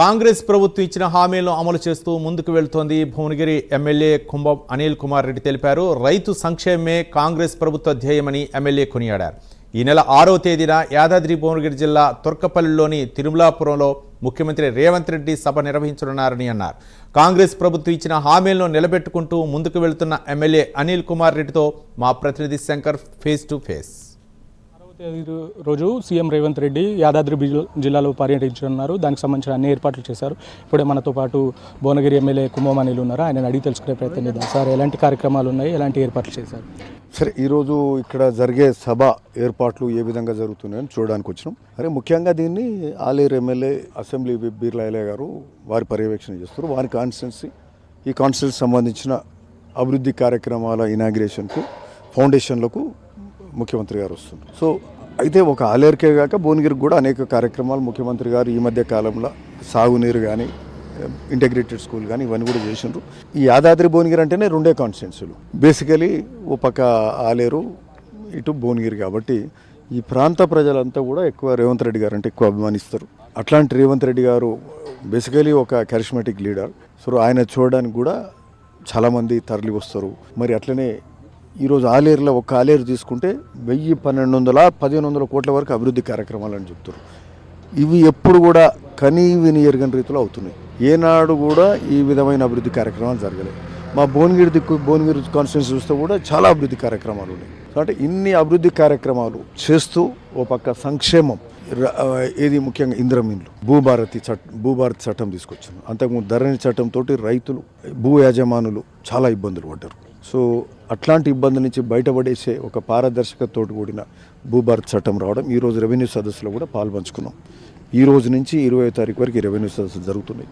కాంగ్రెస్ ప్రభుత్వం ఇచ్చిన హామీలను అమలు చేస్తూ ముందుకు వెళ్తోంది భువనగిరి ఎమ్మెల్యే కుంభం అనిల్ కుమార్ రెడ్డి తెలిపారు. రైతు సంక్షేమమే కాంగ్రెస్ ప్రభుత్వ ధ్యేయమని ఎమ్మెల్యే కొనియాడారు. ఈ నెల ఆరో తేదీన యాదాద్రి భువనగిరి జిల్లా తుర్కపల్లిలోని తిరుమలాపురంలో ముఖ్యమంత్రి రేవంత్ రెడ్డి సభ నిర్వహించనున్నారని అన్నారు. కాంగ్రెస్ ప్రభుత్వం ఇచ్చిన హామీలను నిలబెట్టుకుంటూ ముందుకు వెళ్తున్న ఎమ్మెల్యే అనిల్ కుమార్ రెడ్డితో మా ప్రతినిధి శంకర్ ఫేస్ టు ఫేస్. రోజు సీఎం రేవంత్ రెడ్డి యాదాద్రి జిల్లాలో పర్యటించనున్నారు. దానికి సంబంధించిన అన్ని ఏర్పాట్లు చేశారు. ఇప్పుడే మనతో పాటు భువనగిరి ఎమ్మెల్యే కుంభమణిలు ఉన్నారు. ఆయన అడిగి తెలుసుకునే ప్రయత్నం చేద్దాం. సార్ ఎలాంటి కార్యక్రమాలు ఉన్నాయి? ఎలాంటి ఏర్పాట్లు చేశారు? సరే ఈరోజు ఇక్కడ జరిగే సభ ఏర్పాట్లు ఏ విధంగా జరుగుతున్నాయని చూడడానికి వచ్చినాం. అరే ముఖ్యంగా దీన్ని ఆలేరు ఎమ్మెల్యే అసెంబ్లీ బీర్లాయలే గారు వారి పర్యవేక్షణ చేస్తారు వారి కాన్స్టిట్యున్సీ ఈ కాన్స్టిట్యున్సీ సంబంధించిన అభివృద్ధి కార్యక్రమాల ఇనాగ్రేషన్కు ఫౌండేషన్లకు ముఖ్యమంత్రి గారు వస్తున్నారు. సో అయితే ఒక ఆలేరుకే కాక భువనగిరికి కూడా అనేక కార్యక్రమాలు ముఖ్యమంత్రి గారు ఈ మధ్య కాలంలో సాగునీరు కానీ ఇంటిగ్రేటెడ్ స్కూల్ కానీ ఇవన్నీ కూడా చేసిండ్రు. ఈ యాదాద్రి భువనగిరి అంటేనే రెండే కాన్స్టిట్యున్సీలు. బేసికలీ ఓ పక్క ఆలేరు ఇటు భువనగిరి కాబట్టి ఈ ప్రాంత ప్రజలంతా కూడా ఎక్కువ రేవంత్ రెడ్డి గారు అంటే ఎక్కువ అభిమానిస్తారు. అట్లాంటి రేవంత్ రెడ్డి గారు బేసికలీ ఒక కరిష్మాటిక్ లీడర్ సో ఆయన చూడడానికి కూడా చాలామంది తరలి వస్తారు మరి అట్లనే ఈరోజు ఆలేరులో ఒక ఆలేరు తీసుకుంటే వెయ్యి పన్నెండు వందల పదిహేను వందల కోట్ల వరకు అభివృద్ధి కార్యక్రమాలు అని చెప్తారు ఇవి ఎప్పుడు కూడా కనీ విని ఎరగని రీతిలో అవుతున్నాయి. ఏనాడు కూడా ఈ విధమైన అభివృద్ధి కార్యక్రమాలు జరగలేదు. మా భువనగిరి దిక్కు భువనగిరి కాన్స్టిట్యూన్సీ చూస్తే కూడా చాలా అభివృద్ధి కార్యక్రమాలు ఉన్నాయి. అంటే ఇన్ని అభివృద్ధి కార్యక్రమాలు చేస్తూ ఓ పక్క సంక్షేమం ఏది ముఖ్యంగా ఇంద్రమీన్లు భూభారతి చట్ భూభారతి చట్టం తీసుకొచ్చాను అంతకుముందు ధరణి చట్టంతో రైతులు భూ యాజమానులు చాలా ఇబ్బందులు పడ్డారు. సో అట్లాంటి ఇబ్బంది నుంచి బయటపడేసే ఒక పారదర్శకతతో కూడిన భూభారత్ చట్టం రావడం ఈరోజు రెవెన్యూ సదస్సులో కూడా పాల్పంచుకున్నాం. ఈ రోజు నుంచి ఇరవై తారీఖు వరకు రెవెన్యూ సదస్సులు జరుగుతున్నాయి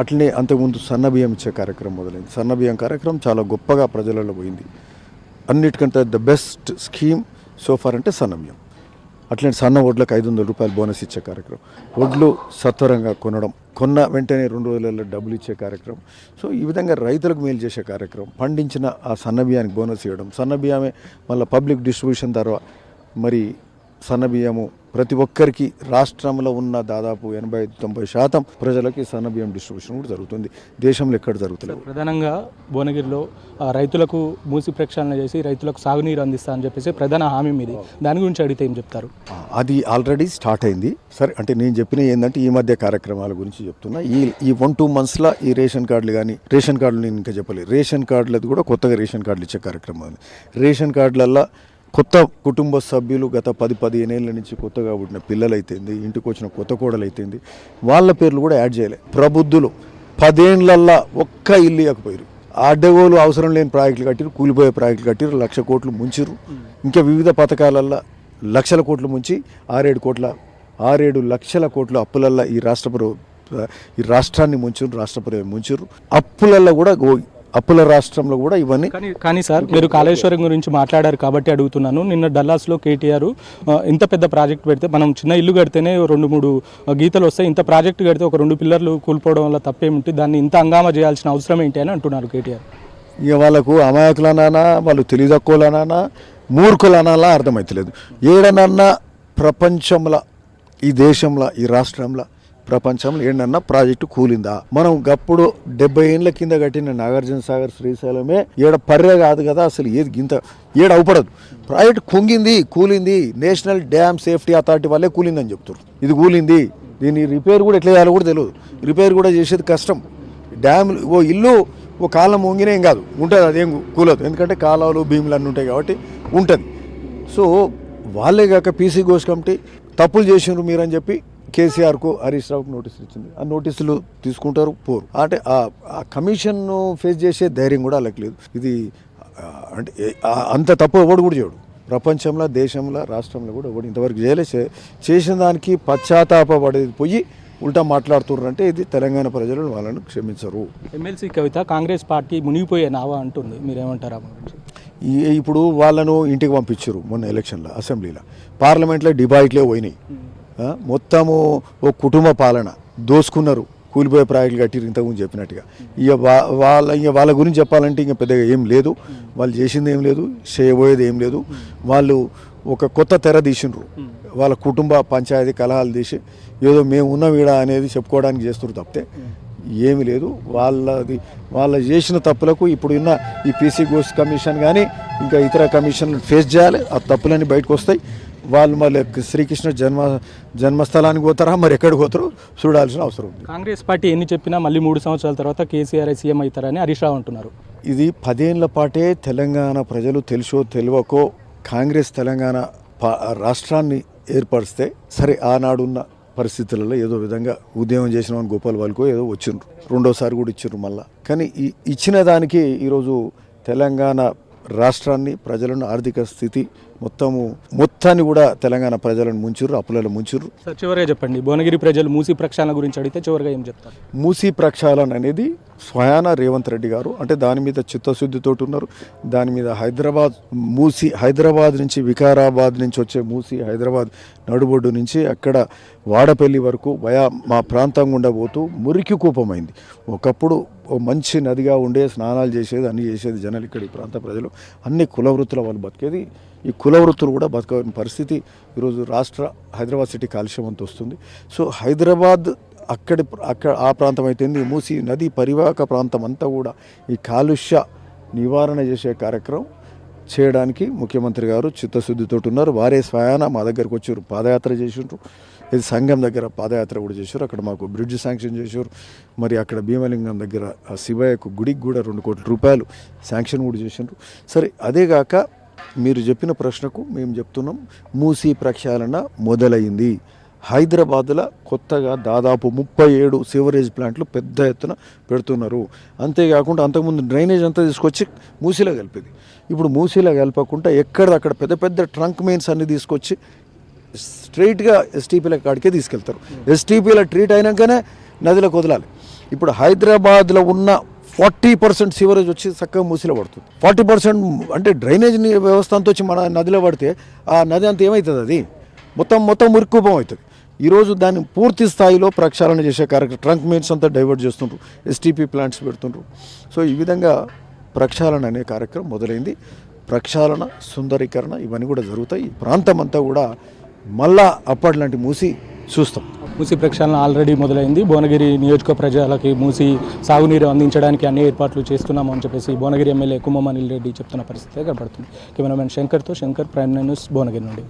అట్లనే అంతకుముందు సన్న బియ్యం ఇచ్చే కార్యక్రమం మొదలైంది. సన్న బియ్యం కార్యక్రమం చాలా గొప్పగా ప్రజలలో పోయింది. అన్నిటికంటే ద బెస్ట్ స్కీమ్ సోఫార్ అంటే సన్న బియ్యం అట్లనే సన్న వడ్లకు ఐదు వందల రూపాయలు బోనస్ ఇచ్చే కార్యక్రమం. వడ్లు సత్వరంగా కొనడం కొన్న వెంటనే రెండు రోజులలో డబ్బులు ఇచ్చే కార్యక్రమం. సో ఈ విధంగా రైతులకు మేలు చేసే కార్యక్రమం. పండించిన ఆ సన్న బియ్యానికి బోనస్ ఇవ్వడం. సన్న బియ్యమే మళ్ళీ పబ్లిక్ డిస్ట్రిబ్యూషన్ తర్వాత మరి సన్న బియ్యము ప్రతి ఒక్కరికి రాష్ట్రంలో ఉన్న దాదాపు ఎనభై ఐదు తొంభై శాతం ప్రజలకి సన్న బియ్యం డిస్ట్రిబ్యూషన్ కూడా జరుగుతుంది. దేశంలో ఎక్కడ జరుగుతలేదు. ప్రధానంగా భువనగిరిలో రైతులకు మూసి ప్రక్షాళన చేసి రైతులకు సాగునీరు అందిస్తా అని చెప్పేసి ప్రధాన హామీ మీది. దాని గురించి అడిగితే ఏం చెప్తారు? అది ఆల్రెడీ స్టార్ట్ అయింది. సరే అంటే నేను చెప్పిన ఏంటంటే ఈ మధ్య కార్యక్రమాల గురించి చెప్తున్నా. ఈ ఈ వన్ టూ మంత్స్లో ఈ రేషన్ కార్డులు కానీ రేషన్ కార్డులు నేను ఇంకా చెప్పలేదు. రేషన్ కార్డులది కూడా కొత్తగా రేషన్ కార్డులు ఇచ్చే కార్యక్రమం రేషన్ కార్డులల్లో కొత్త కుటుంబ సభ్యులు గత పది పదిహేను ఏళ్ళ నుంచి కొత్తగా పుట్టిన పిల్లలైతేంది ఇంటికి వచ్చిన కొత్త కోడలు అయితేంది వాళ్ళ పేర్లు కూడా యాడ్ చేయలే. ప్రబుద్ధులు పదేండ్లల్లా ఒక్క ఇల్లు ఇవ్వకపోయారు అడ్డగోలు అవసరం లేని ప్రాజెక్టులు కట్టిరు కూలిపోయే ప్రాజెక్టులు కట్టిరు లక్ష కోట్లు ముంచిరు ఇంకా వివిధ పథకాలల్లో లక్షల కోట్లు ముంచి ఆరేడు కోట్ల ఆరేడు లక్షల కోట్ల అప్పులల్లో ఈ రాష్ట్ర ఈ రాష్ట్రాన్ని ముంచారు రాష్ట్ర ప్రభుత్వం అప్పులల్లో కూడా అప్పుల రాష్ట్రంలో కూడా ఇవన్నీ కానీ కానీ సార్ మీరు కాళేశ్వరం గురించి మాట్లాడారు కాబట్టి అడుగుతున్నాను. నిన్న డల్లాస్లో కేటీఆర్ ఇంత పెద్ద ప్రాజెక్ట్ పెడితే మనం చిన్న ఇల్లు కడితేనే రెండు మూడు గీతలు వస్తాయి. ఇంత ప్రాజెక్ట్ కడితే ఒక రెండు పిల్లర్లు కూలిపోవడం వల్ల తప్పేమిటి దాన్ని ఇంత హంగామా చేయాల్సిన అవసరం ఏంటి అని అంటున్నారు కేటీఆర్. ఇక వాళ్ళకు అమాయకులనానా వాళ్ళు తెలివితక్కువలనానా మూర్ఖులనాలా అర్థమవుతలేదు ఏడనన్నా ప్రపంచంలో ఈ దేశంలో ఈ రాష్ట్రంలో ప్రపంచంలో ఏంటన్నా ప్రాజెక్టు కూలిందా? మనం గప్పుడు డెబ్బై ఏళ్ళ కింద కట్టిన నాగార్జున సాగర్ శ్రీశైలమే ఏడ పర్రె కాదు కదా అసలు ఏది గింత ఏడు అవపడదు. ప్రాజెక్టు కుంగింది కూలింది నేషనల్ డ్యామ్ సేఫ్టీ అథారిటీ వల్లే కూలిందని చెప్తారు ఇది కూలింది. దీని రిపేర్ కూడా ఎట్లా చేయాలో కూడా తెలియదు రిపేర్ కూడా చేసేది కష్టం. డ్యామ్ ఓ ఇల్లు ఓ కాలం వంగినా ఏం కాదు. ఉంటుంది అదేం కూలదు. ఎందుకంటే కాలాలు భీములు అన్నీ ఉంటాయి కాబట్టి ఉంటుంది. సో వాళ్ళే కాక పీసీ ఘోష్ కమిటీ తప్పులు చేసిండ్రు మీరని చెప్పి కేసీఆర్కు హరీష్ రావుకు నోటీసులు ఇచ్చింది. ఆ నోటీసులు తీసుకుంటారు పోరు. అంటే ఆ- కమిషన్ను ఫేస్ చేసే ధైర్యం కూడా వాళ్ళకి లేదు. ఇది అంటే అంత తప్పు ఎవడు కూడా చేయడు. ప్రపంచంలో దేశంలో రాష్ట్రంలో కూడా ఎవడు ఇంతవరకు చేయలే. చేసిన దానికి పశ్చాత్తాపడేది పోయి ఉల్టా మాట్లాడుతున్నారంటే ఇది తెలంగాణ ప్రజలు వాళ్ళను క్షమించరు. ఎమ్మెల్సీ కవిత కాంగ్రెస్ పార్టీ మునిగిపోయే నావా అంటుంది. మీరేమంటారు ఇప్పుడు వాళ్ళను ఇంటికి పంపించారు మొన్న ఎలక్షన్లో అసెంబ్లీలో. పార్లమెంట్లో డిబాయిట్లే పోయినాయి. మొత్తము ఓ కుటుంబ పాలన. దోసుకున్నారు. కూలిపోయే ప్రాజెక్టులు కట్టిరు ఇంతకుముందు చెప్పినట్టుగా. ఇక వాళ్ళ ఇక వాళ్ళ గురించి చెప్పాలంటే ఇంకా పెద్దగా ఏం లేదు. వాళ్ళు చేసింది ఏం లేదు చేయబోయేది ఏం లేదు. వాళ్ళు ఒక కొత్త తెర తీసిండ్రు. వాళ్ళ కుటుంబ పంచాయతీ కలహాలు తీసి ఏదో మేము ఉన్నాం ఈడ అనేది చెప్పుకోవడానికి చేస్తున్నారు తప్పితే ఏమీ లేదు. వాళ్ళది వాళ్ళ చేసిన తప్పులకు ఇప్పుడు ఉన్న ఈ పీసీ గోస్ కమిషన్ కానీ ఇంకా ఇతర కమిషన్లు ఫేస్ చేయాలి. ఆ తప్పులన్నీ బయటకు వస్తాయి వాళ్ళు మళ్ళీ శ్రీకృష్ణ జన్మ జన్మస్థలానికి పోతారా? మరి ఎక్కడికి పోతారో? చూడాల్సిన అవసరం ఉంది. కాంగ్రెస్ పార్టీ ఎన్ని చెప్పినా మళ్ళీ మూడు సంవత్సరాల తర్వాత కేసీఆర్ సీఎం అవుతారని హరీష్ రావు అంటున్నారు. ఇది పదేళ్ళ పాటే తెలంగాణ ప్రజలు తెలుసో తెలియకో కాంగ్రెస్ తెలంగాణ రాష్ట్రాన్ని ఏర్పరిస్తే సరే ఆనాడున్న పరిస్థితులలో ఏదో విధంగా ఉద్యమం చేసిన గోపాల్ వాళ్ళకో ఏదో వచ్చిండ్రు. రెండోసారి కూడా ఇచ్చిండ్రు మళ్ళా. కానీ ఈ ఇచ్చిన దానికి ఈరోజు తెలంగాణ రాష్ట్రాన్ని ప్రజలను ఆర్థిక స్థితి మొత్తము మొత్తాన్ని కూడా తెలంగాణ ప్రజలను ముంచుర్రు అప్పులలో ముంచుర్రు. సార్ చివరిగా చెప్పండి భువనగిరి ప్రజలు మూసి ప్రక్షాళన గురించి అడిగితే చివరిగా ఏం చెప్తారు? మూసీ ప్రక్షాళన అనేది స్వయాన రేవంత్ రెడ్డి గారు అంటే దాని మీద చిత్తశుద్ధితో ఉన్నారు. దాని మీద హైదరాబాద్ మూసి హైదరాబాద్ నుంచి వికారాబాద్ నుంచి వచ్చే మూసి హైదరాబాద్ నడుబొడ్డు నుంచి అక్కడ వాడపల్లి వరకు వయా మా ప్రాంతం గుండా పోతూ మురికి కూపమైంది. ఒకప్పుడు మంచి నదిగా ఉండే స్నానాలు చేసేది అన్ని చేసేది జనాలు ఇక్కడ ఈ ప్రాంత ప్రజలు. అన్ని కుల వృత్తుల వాళ్ళు బతికేది ఈ కుల వృత్తులు కూడా బతకని పరిస్థితి ఈరోజు రాష్ట్ర హైదరాబాద్ సిటీ కాలుష్యం అంత వస్తుంది. సో హైదరాబాద్ అక్కడి అక్కడ ఆ ప్రాంతం అయితేంది మూసి నది పరివాహక ప్రాంతం అంతా కూడా ఈ కాలుష్య నివారణ చేసే కార్యక్రమం చేయడానికి ముఖ్యమంత్రి గారు చిత్తశుద్ధితో ఉన్నారు వారే స్వయాన మా దగ్గరకు వచ్చారు పాదయాత్ర చేసిండ్రు. ఇది సంఘం దగ్గర పాదయాత్ర కూడా చేశారు. అక్కడ మాకు బ్రిడ్జ్ శాంక్షన్ చేశారు. మరి అక్కడ భీమలింగం దగ్గర ఆ శివయ్యకు గుడికి కూడా రెండు కోట్ల రూపాయలు శాంక్షన్ కూడా చేసిండ్రు. సరే అదేగాక మీరు చెప్పిన ప్రశ్నకు మేము చెప్తున్నాం మూసీ ప్రక్షాళన మొదలైంది. హైదరాబాద్లో కొత్తగా దాదాపు ముప్పై ఏడు సివరేజ్ ప్లాంట్లు పెద్ద ఎత్తున పెడుతున్నారు. అంతేకాకుండా అంతకుముందు డ్రైనేజ్ అంతా తీసుకొచ్చి మూసీలో కలిపేది. ఇప్పుడు మూసీలో కలపకుండా ఎక్కడక్కడ పెద్ద పెద్ద ట్రంక్ మెయిన్స్ అన్ని తీసుకొచ్చి స్ట్రైట్గా ఎస్టీపీల కాడికే తీసుకెళ్తారు. ఎస్టీపీల ట్రీట్ అయినాకనే నదిలోకి వదలాలి. ఇప్పుడు హైదరాబాద్లో ఉన్న ఫార్టీ పర్సెంట్ సీవరేజ్ వచ్చి చక్కగా మూసిలో పడుతుంది. ఫార్టీ పర్సెంట్ అంటే డ్రైనేజ్ వ్యవస్థ అంతా వచ్చి మన నదిలో పడితే ఆ నది అంతా ఏమవుతుంది అది? మొత్తం మొత్తం మురికూపం అవుతుంది ఈరోజు దాన్ని పూర్తి స్థాయిలో ప్రక్షాళన చేసే కార్యక్రమం ట్రంక్ మెయిన్స్ అంతా డైవర్ట్ చేస్తుండ్రు. ఎస్టీపీ ప్లాంట్స్ పెడుతుండ్రు. సో ఈ విధంగా ప్రక్షాళన అనే కార్యక్రమం మొదలైంది. ప్రక్షాళన సుందరీకరణ ఇవన్నీ కూడా జరుగుతాయి. ఈ ప్రాంతం అంతా కూడా మళ్ళా అప్పట్లాంటి మూసి చూస్తాం. మూసి ప్రక్షాళన ఆల్రెడీ మొదలైంది. భువనగిరి నియోజక ప్రజలకి మూసి సాగునీరు అందించడానికి అన్ని ఏర్పాట్లు చేస్తున్నాము అని చెప్పేసి భువనగిరి ఎమ్మెల్యే కుమ్మమనిల్ రెడ్డి చెప్తున్న పరిస్థితి కనబడుతుంది కెమెరామెన్ శంకర్తో శంకర్ ప్రైమ్ న్యూస్ భువనగిరి నుండి.